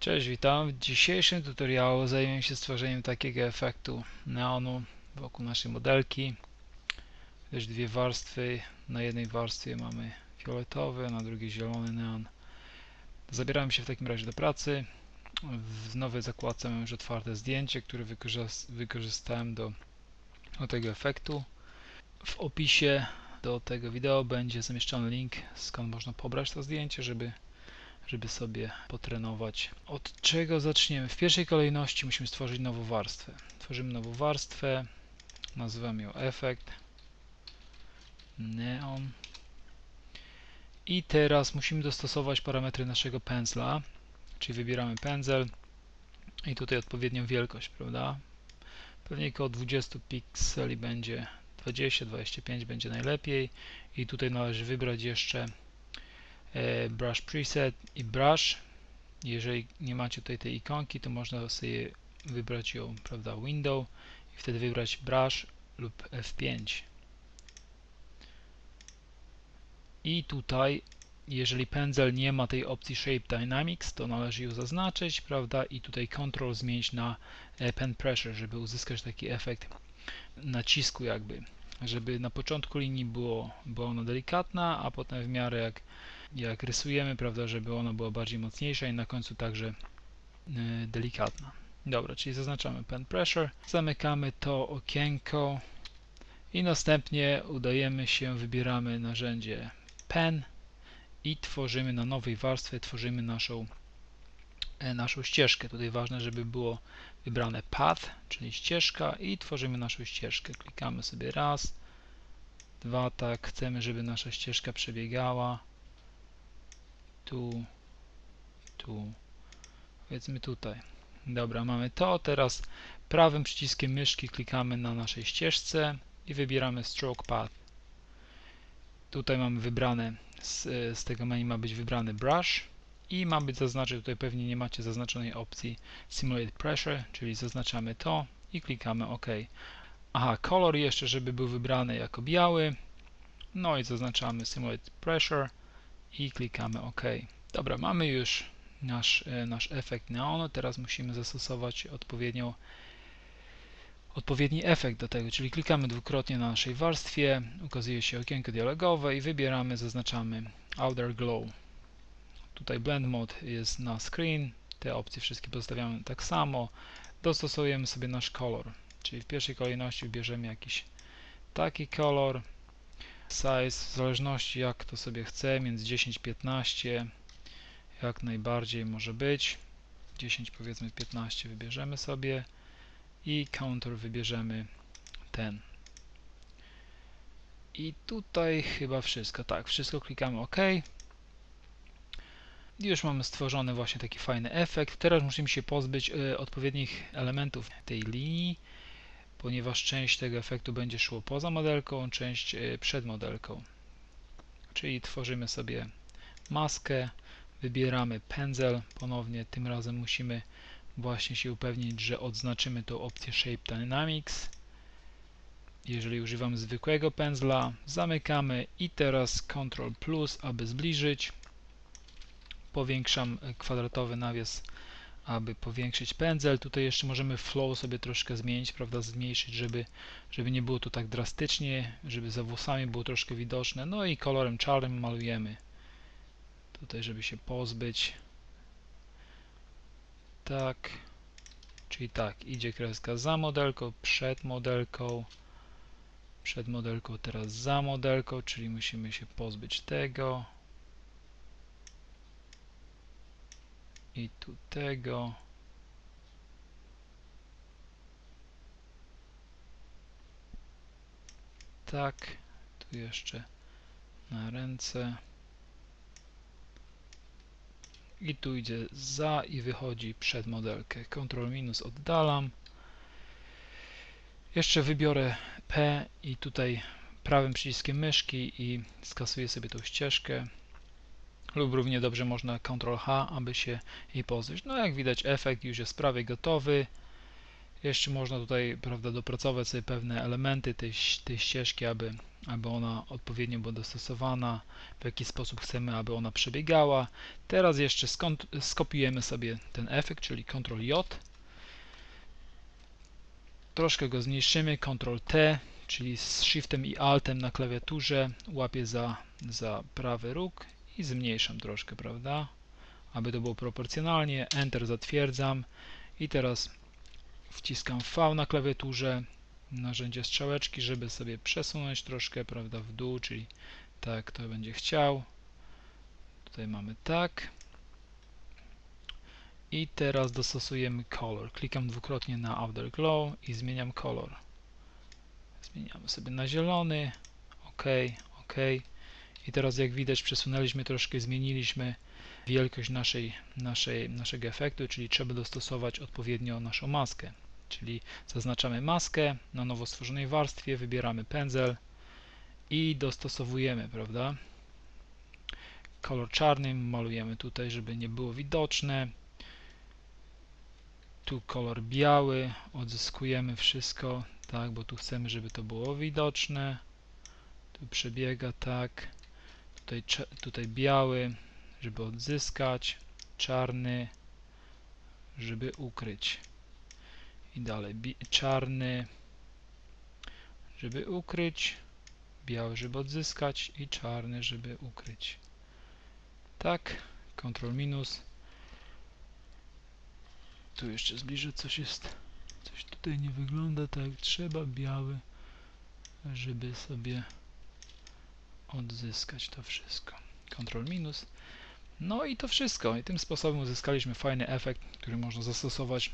Cześć, witam. W dzisiejszym tutoriału zajmę się stworzeniem takiego efektu neonu wokół naszej modelki. Też dwie warstwy. Na jednej warstwie mamy fioletowy, na drugiej zielony neon. Zabieramy się w takim razie do pracy. W nowej zakładce mam już otwarte zdjęcie, które wykorzystałem do, do tego efektu. W opisie do tego wideo będzie zamieszczony link, skąd można pobrać to zdjęcie, żeby żeby sobie potrenować. Od czego zaczniemy? W pierwszej kolejności musimy stworzyć nową warstwę. Tworzymy nową warstwę, nazywamy ją efekt, neon i teraz musimy dostosować parametry naszego pędzla, czyli wybieramy pędzel i tutaj odpowiednią wielkość, prawda? Pewnie około 20 pikseli będzie 20-25 będzie najlepiej i tutaj należy wybrać jeszcze brush preset i brush. Jeżeli nie macie tutaj tej ikonki to można sobie wybrać ją prawda window i wtedy wybrać brush lub F5 i tutaj jeżeli pędzel nie ma tej opcji Shape Dynamics, to należy ją zaznaczyć, prawda, i tutaj Control zmienić na e, Pen Pressure, żeby uzyskać taki efekt nacisku jakby, żeby na początku linii było, była ona delikatna, a potem w miarę jak jak rysujemy, prawda, żeby ona była bardziej mocniejsza i na końcu także y, delikatna. Dobra, czyli zaznaczamy pen pressure, zamykamy to okienko i następnie udajemy się, wybieramy narzędzie pen i tworzymy na nowej warstwie, tworzymy naszą e, naszą ścieżkę. Tutaj ważne, żeby było wybrane path, czyli ścieżka i tworzymy naszą ścieżkę. Klikamy sobie raz, dwa, tak, chcemy, żeby nasza ścieżka przebiegała tu, tu, powiedzmy tutaj. Dobra, mamy to. Teraz prawym przyciskiem myszki klikamy na naszej ścieżce i wybieramy Stroke Path. Tutaj mamy wybrane, z, z tego menu ma być wybrany Brush i ma być zaznaczony, tutaj pewnie nie macie zaznaczonej opcji Simulate Pressure, czyli zaznaczamy to i klikamy OK. Aha, kolor jeszcze, żeby był wybrany jako biały. No i zaznaczamy Simulate Pressure i klikamy OK. Dobra, mamy już nasz, e, nasz efekt neonu, teraz musimy zastosować odpowiednią odpowiedni efekt do tego, czyli klikamy dwukrotnie na naszej warstwie, ukazuje się okienko dialogowe i wybieramy, zaznaczamy Outer Glow. Tutaj Blend Mode jest na screen, te opcje wszystkie pozostawiamy tak samo. Dostosujemy sobie nasz kolor, czyli w pierwszej kolejności wybierzemy jakiś taki kolor, size w zależności jak to sobie chce, między 10-15 jak najbardziej może być. 10 powiedzmy 15 wybierzemy sobie i counter wybierzemy ten. I tutaj chyba wszystko, tak, wszystko klikamy OK. I już mamy stworzony właśnie taki fajny efekt. Teraz musimy się pozbyć y, odpowiednich elementów tej linii ponieważ część tego efektu będzie szło poza modelką, część e, przed modelką. Czyli tworzymy sobie maskę, wybieramy pędzel, ponownie tym razem musimy właśnie się upewnić, że odznaczymy tą opcję Shape Dynamics. Jeżeli używamy zwykłego pędzla, zamykamy i teraz Ctrl plus, aby zbliżyć. Powiększam kwadratowy nawias aby powiększyć pędzel. Tutaj jeszcze możemy flow sobie troszkę zmienić, prawda, zmniejszyć, żeby, żeby nie było to tak drastycznie, żeby za włosami było troszkę widoczne. No i kolorem czarnym malujemy. Tutaj, żeby się pozbyć. Tak. Czyli tak, idzie kreska za modelką, przed modelką, przed modelką, teraz za modelką, czyli musimy się pozbyć tego. I tu tego. Tak, tu jeszcze na ręce. I tu idzie za i wychodzi przed modelkę. Ctrl minus oddalam. Jeszcze wybiorę P i tutaj prawym przyciskiem myszki i skasuję sobie tą ścieżkę lub równie dobrze można Ctrl H, aby się jej pozbyć. No jak widać efekt już jest prawie gotowy. Jeszcze można tutaj prawda, dopracować sobie pewne elementy tej, tej ścieżki, aby, aby ona odpowiednio była dostosowana, w jaki sposób chcemy, aby ona przebiegała. Teraz jeszcze skopiujemy sobie ten efekt, czyli Ctrl J. Troszkę go zmniejszymy, Ctrl T, czyli z Shiftem i Altem na klawiaturze łapię za, za prawy róg i zmniejszam troszkę, prawda? Aby to było proporcjonalnie. Enter zatwierdzam i teraz wciskam V na klawiaturze, narzędzie strzałeczki, żeby sobie przesunąć troszkę, prawda, w dół, czyli tak to będzie chciał. Tutaj mamy tak. I teraz dostosujemy kolor. Klikam dwukrotnie na Outer Glow i zmieniam kolor. Zmieniamy sobie na zielony. OK, OK. I teraz jak widać przesunęliśmy troszkę, zmieniliśmy wielkość naszej, naszej, naszego efektu, czyli trzeba dostosować odpowiednio naszą maskę. Czyli zaznaczamy maskę na nowo stworzonej warstwie, wybieramy pędzel i dostosowujemy, prawda? Kolor czarny malujemy tutaj, żeby nie było widoczne. Tu kolor biały, odzyskujemy wszystko, tak, bo tu chcemy, żeby to było widoczne. Tu przebiega tak. Tutaj, tutaj biały, żeby odzyskać, czarny, żeby ukryć. I dalej czarny, żeby ukryć, biały, żeby odzyskać i czarny, żeby ukryć. Tak, Ctrl minus. Tu jeszcze zbliżę, coś jest, coś tutaj nie wygląda tak jak trzeba, biały, żeby sobie odzyskać to wszystko. Ctrl minus. No i to wszystko. I tym sposobem uzyskaliśmy fajny efekt, który można zastosować.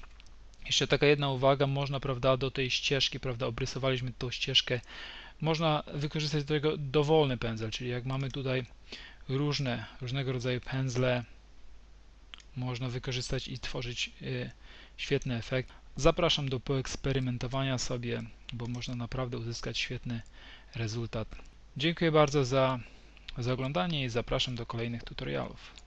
Jeszcze taka jedna uwaga, można, prawda, do tej ścieżki, prawda, obrysowaliśmy tą ścieżkę. Można wykorzystać do tego dowolny pędzel, czyli jak mamy tutaj różne, różnego rodzaju pędzle, można wykorzystać i tworzyć y, świetny efekt. Zapraszam do poeksperymentowania sobie, bo można naprawdę uzyskać świetny rezultat. Dziękuję bardzo za za oglądanie i zapraszam do kolejnych tutorialów.